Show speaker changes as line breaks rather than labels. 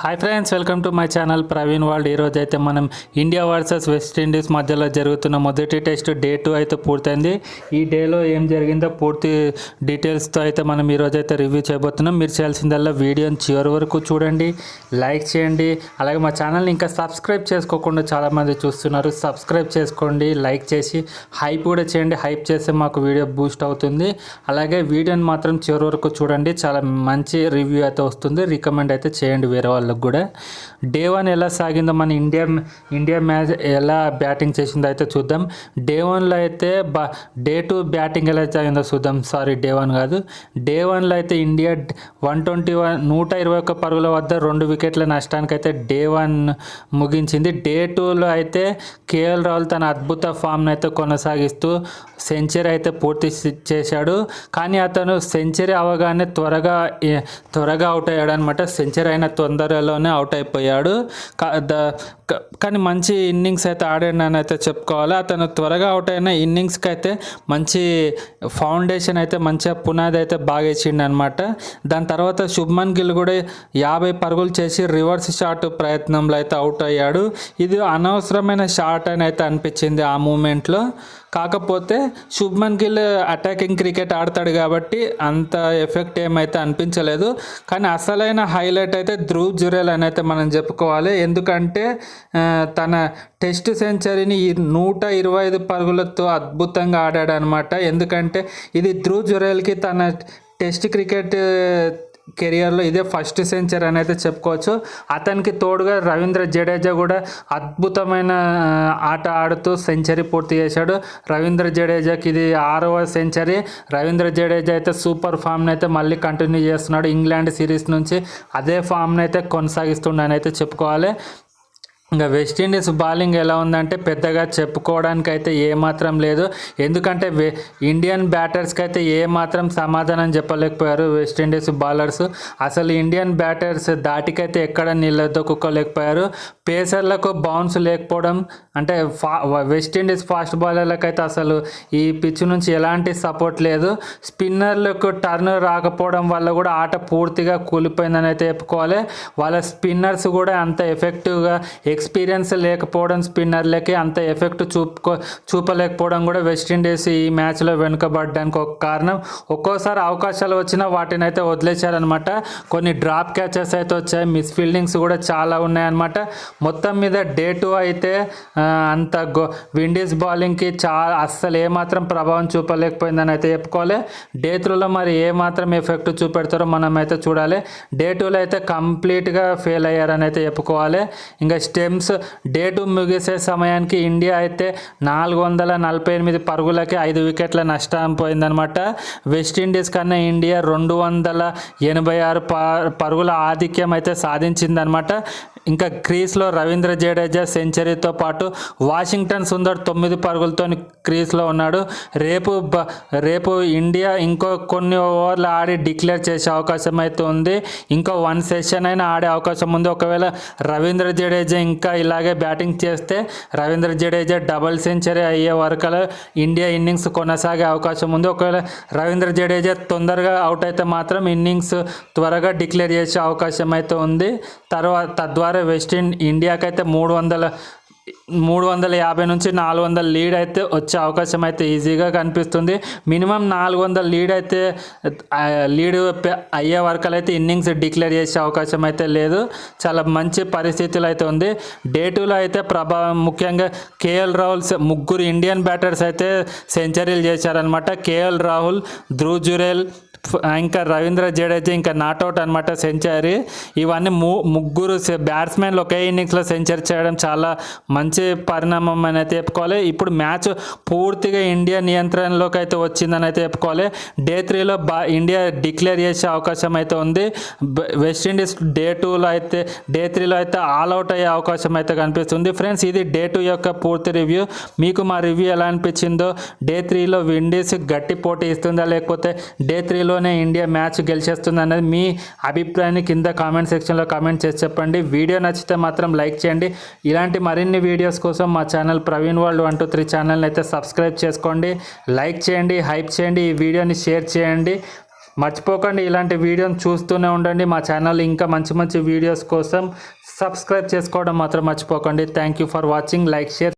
Hi friends welcome to my channel Praveen world ఈరోజు అయితే మనం ఇండియా వర్సెస్ వెస్టిండీస్ మధ్యలో జరుగుతున్న మొదటి టెస్ట్ డే టూ అయితే పూర్తయింది. ఈ డేలో ఏం జరిగిందో పూర్తి డీటెయిల్స్తో అయితే మనం ఈరోజు అయితే రివ్యూ చేయబోతున్నాం. మీరు చేయాల్సిందల్లా వీడియోని చివరి వరకు చూడండి లైక్ చేయండి. అలాగే మా ఛానల్ని ఇంకా సబ్స్క్రైబ్ చేసుకోకుండా చాలామంది చూస్తున్నారు. సబ్స్క్రైబ్ చేసుకోండి లైక్ చేసి హైప్ కూడా చేయండి. హైప్ చేస్తే మాకు వీడియో బూస్ట్ అవుతుంది. అలాగే వీడియోని మాత్రం చివరి వరకు చూడండి. చాలా మంచి రివ్యూ అయితే వస్తుంది. రికమెండ్ అయితే చేయండి వేరే వాళ్ళకు కూడా. డే వన్ ఎలా సాగిందో మన ఇండియా ఇండియా మ్యాచ్ ఎలా బ్యాటింగ్ చేసిందో అయితే చూద్దాం. డే వన్లో అయితే బా డే టూ బ్యాటింగ్ ఎలా సాగిందో చూద్దాం. సారీ డే వన్ కాదు. డే వన్లో అయితే ఇండియా వన్ ట్వంటీ వన్ నూట ఇరవై ఒక్క పరుగుల వద్ద రెండు వికెట్ల నష్టానికి అయితే డే వన్ ముగించింది డే టూలో అయితే కేఎల్ రాహుల్ తన అద్భుత ఫామ్ను అయితే కొనసాగిస్తూ సెంచరీ అయితే పూర్తి చేశాడు. కానీ అతను సెంచరీ అవగానే త్వరగా త్వరగా అవుట్ అయ్యాడు అనమాట సెంచరీ అయిన తొందరలోనే అవుట్ అయిపోయాడు. కానీ మంచి ఇన్నింగ్స్ అయితే ఆడాడని అయితే చెప్పుకోవాలి. అతను త్వరగా అవుట్ అయిన ఇన్నింగ్స్కి అయితే మంచి ఫౌండేషన్ అయితే మంచిగా పునాది అయితే బాగా ఇచ్చిండు అనమాట దాని తర్వాత శుభ్మన్ గిల్ కూడా యాభై పరుగులు చేసి రివర్స్ షాట్ ప్రయత్నంలో అయితే అవుట్ అయ్యాడు. ఇది అనవసరమైన షాట్ అని అయితే అనిపించింది ఆ మూమెంట్లో కాకపోతే శుభ్మన్ గిల్ అటాకింగ్ క్రికెట్ ఆడతాడు కాబట్టి అంత ఎఫెక్ట్ ఏమైతే అనిపించలేదు. కానీ అసలైన హైలైట్ అయితే ధ్రువ్ జురేల్ అని అయితే మనం చెప్పుకోవాలి. ఎందుకంటే తన టెస్ట్ సెంచరీని నూట ఇరవై ఐదు పరుగులతో అద్భుతంగా ఆడాడు అనమాట ఎందుకంటే ఇది ధ్రువ్ జురేల్కి తన టెస్ట్ క్రికెట్ కెరియర్లో ఇదే ఫస్ట్ సెంచరీ అని అయితే చెప్పుకోవచ్చు. అతనికి తోడుగా రవీంద్ర జడేజా కూడా అద్భుతమైన ఆట ఆడుతూ సెంచరీ పూర్తి చేశాడు. రవీంద్ర జడేజాకి ఇది ఆరవ సెంచరీ. రవీంద్ర జడేజా అయితే సూపర్ ఫామ్ని అయితే మళ్ళీ కంటిన్యూ చేస్తున్నాడు. ఇంగ్లాండ్ సిరీస్ నుంచి అదే ఫామ్ని అయితే కొనసాగిస్తుండని అయితే చెప్పుకోవాలి. ఇంకా వెస్టిండీస్ బౌలింగ్ ఎలా ఉందంటే పెద్దగా చెప్పుకోవడానికి అయితే ఏమాత్రం లేదు. ఎందుకంటే వె ఇండియన్ బ్యాటర్స్కి అయితే ఏమాత్రం సమాధానం చెప్పలేకపోయారు వెస్టిండీస్ బౌలర్స్ అసలు ఇండియన్ బ్యాటర్స్ దాటికైతే ఎక్కడ నిలదొక్కుకోలేకపోయారు పేసర్లకు బౌన్స్ లేకపోవడం అంటే ఫా వెస్టిండీస్ ఫాస్ట్ బౌలర్లకైతే అసలు ఈ పిచ్ నుంచి ఎలాంటి సపోర్ట్ లేదు. స్పిన్నర్లకు టర్న్ రాకపోవడం వల్ల కూడా ఆట పూర్తిగా కూలిపోయిందని అయితే చెప్పుకోవాలి. వాళ్ళ స్పిన్నర్స్ కూడా అంత ఎఫెక్టివ్గా ఎక్స్ ఎక్స్పీరియన్స్ లేకపోవడం స్పిన్నర్లకి అంత ఎఫెక్ట్ చూపుకో చూపలేకపోవడం కూడా వెస్టిండీస్ ఈ మ్యాచ్లో వెనుకబడడానికి ఒక కారణం. ఒక్కోసారి అవకాశాలు వచ్చినా వాటిని అయితే వదిలేశారనమాట కొన్ని డ్రాప్ క్యాచెస్ అయితే వచ్చాయి మిస్ ఫీల్డింగ్స్ కూడా చాలా ఉన్నాయన్నమాట. మొత్తం మీద డే టూ అయితే అంత గో విండీస్ బౌలింగ్కి చాలా అస్సలు ఏమాత్రం ప్రభావం చూపలేకపోయిందని అయితే చెప్పుకోవాలి. డే త్రూలో మరి ఏమాత్రం ఎఫెక్ట్ చూపెడతారో మనం అయితే చూడాలి డే టూలో అయితే కంప్లీట్గా ఫెయిల్ అయ్యారని అయితే చెప్పుకోవాలి. ఇంకా స్టే డే డేటు ముగిసే సమయానికి ఇండియా అయితే నాలుగు వందల నలభై ఎనిమిది పరుగులకి ఐదు వికెట్ల నష్టం పోయిందనమాట వెస్టిండీస్ కన్నా ఇండియా రెండు వందల ఎనభై ఆరు ప- పరుగుల ఆధిక్యం అయితే సాధించిందనమాట ఇంకా క్రీస్లో రవీంద్ర జడేజా సెంచరీతో పాటు వాషింగ్టన్ సుందర్ తొమ్మిది పరుగులతో క్రీస్లో ఉన్నాడు. రేపు బ- రేపు ఇండియా ఇంకో కొన్ని ఓవర్లు ఆడి డిక్లేర్ చేసే అవకాశం అయితే ఉంది. ఇంకో వన్ సెషన్ అయినా ఆడే అవకాశం ఉంది. ఒకవేళ రవీంద్ర జడేజా ఇంకా ఇలాగే బ్యాటింగ్ చేస్తే రవీంద్ర జడేజా డబుల్ సెంచరీ అయ్యే వరకు ఇండియా ఇన్నింగ్స్ కొనసాగే అవకాశం ఉంది. ఒకవేళ రవీంద్ర జడేజా తొందరగా అవుట్ అయితే మాత్రం ఇన్నింగ్స్ త్వరగా డిక్లేర్ చేసే అవకాశం అయితే ఉంది. తర్వాత తద్వారా వెస్ట్ ఇన్ ఇండియాకైతే మూడు వందల మూడు వందల యాభై నుంచి నాలుగు వందల లీడ్ అయితే వచ్చే అవకాశం అయితే ఈజీగా కనిపిస్తుంది. మినిమం నాలుగు వందల లీడ్ అయితే లీడ్ అయ్యే వరకు అయితే ఇన్నింగ్స్ డిక్లేర్ చేసే అవకాశం అయితే లేదు. చాలా మంచి పరిస్థితులు అయితే ఉంది. డే టూలో అయితే ప్రభావం ముఖ్యంగా కేఎల్ రాహుల్ ముగ్గురు ఇండియన్ బ్యాటర్స్ అయితే సెంచరీలు చేశారనమాట కేఎల్ రాహుల్ ధ్రువ్ జురేల్ ఇంకా రవీంద్ర జడేజా ఇంకా నాట్అవుట్ అనమాట సెంచరీ. ఇవన్నీ ము ముగ్గురు బ్యాట్స్మెన్లు ఒకే ఇన్నింగ్స్లో సెంచరీ చేయడం చాలా మంచి పరిణామం అని అయితే చెప్పుకోవాలి. ఇప్పుడు మ్యాచ్ పూర్తిగా ఇండియా నియంత్రణలోకి అయితే వచ్చిందని అయితే చెప్పుకోవాలి. డే త్రీలో బా ఇండియా డిక్లేర్ చేసే అవకాశం అయితే ఉంది. వెస్టిండీస్ డే టూలో అయితే డే త్రీలో అయితే ఆల్ అవుట్ అయ్యే అవకాశం అయితే కనిపిస్తుంది. ఫ్రెండ్స్ ఇది డే టూ యొక్క పూర్తి రివ్యూ. మీకు మా రివ్యూ ఎలా అనిపించిందో డే త్రీలో విండీస్ గట్టి పోటీ ఇస్తుందా లేకపోతే డే త్రీలో త్రీలోనే ఇండియా మ్యాచ్ గెలిచేస్తుంది అనేది మీ అభిప్రాయాన్ని కింద కామెంట్ సెక్షన్లో కామెంట్ చేసి చెప్పండి. వీడియో నచ్చితే మాత్రం లైక్ చేయండి. ఇలాంటి మరిన్ని వీడియోస్ కోసం మా channel Praveen world one two three ఛానల్ని అయితే సబ్స్క్రైబ్ చేసుకోండి. లైక్ చేయండి హైప్ చేయండి ఈ వీడియోని షేర్ చేయండి. మర్చిపోకండి ఇలాంటి వీడియోని చూస్తూనే ఉండండి. మా ఛానల్ ఇంకా మంచి మంచి వీడియోస్ కోసం సబ్స్క్రైబ్ చేసుకోవడం మాత్రం మర్చిపోకండి. Thank you for watching. Like share